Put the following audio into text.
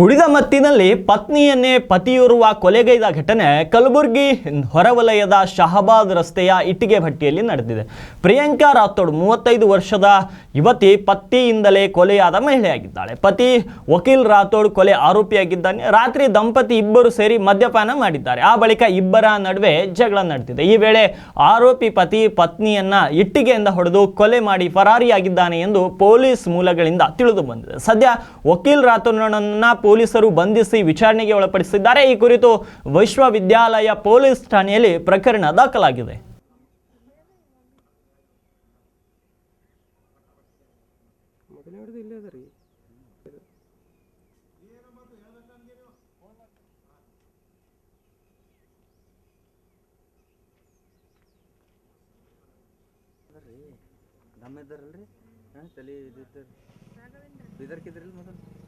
ಕುಡಿದ ಮತ್ತಿನಲ್ಲಿ ಪತ್ನಿಯನ್ನೇ ಪತಿಯೋರ್ವ ಕೊಲೆಗೈದ ಘಟನೆ ಕಲಬುರ್ಗಿ ಹೊರವಲಯದ ಶಹಬಾದ್ ರಸ್ತೆಯ ಇಟ್ಟಿಗೆ ಭಟ್ಟಿಯಲ್ಲಿ ನಡೆದಿದೆ. ಪ್ರಿಯಾಂಕಾ ರಾಥೋಡ್ ಮೂವತ್ತೈದು ವರ್ಷದ ಯುವತಿ ಪತಿಯಿಂದಲೇ ಕೊಲೆಯಾದ ಮಹಿಳೆಯಾಗಿದ್ದಾಳೆ. ಪತಿ ವಕೀಲ್ ರಾಥೋಡ್ ಕೊಲೆ ಆರೋಪಿಯಾಗಿದ್ದಾನೆ. ರಾತ್ರಿ ದಂಪತಿ ಇಬ್ಬರು ಸೇರಿ ಮದ್ಯಪಾನ ಮಾಡಿದ್ದಾರೆ. ಆ ಬಳಿಕ ಇಬ್ಬರ ನಡುವೆ ಜಗಳ ನಡೆದಿದೆ. ಈ ವೇಳೆ ಆರೋಪಿ ಪತಿ ಪತ್ನಿಯನ್ನ ಇಟ್ಟಿಗೆಯಿಂದ ಹೊಡೆದು ಕೊಲೆ ಮಾಡಿ ಫರಾರಿಯಾಗಿದ್ದಾನೆ ಎಂದು ಪೊಲೀಸ್ ಮೂಲಗಳಿಂದ ತಿಳಿದು ಬಂದಿದೆ. ಸದ್ಯ ವಕೀಲ್ ರಾಥೋಡ್ನನ್ನ ಪೊಲೀಸರು ಬಂಧಿಸಿ ವಿಚಾರಣೆಗೆ ಒಳಪಡಿಸಿದ್ದಾರೆ. ಈ ಕುರಿತು ವಿಶ್ವವಿದ್ಯಾಲಯ ಪೊಲೀಸ್ ಠಾಣೆಯಲ್ಲಿ ಪ್ರಕರಣ ದಾಖಲಾಗಿದೆ. ದಮ್ಮ ಇದ್ದಾರಲ್ರಿ ಹಾಂ, ತಲೆ ಮೊದಲು.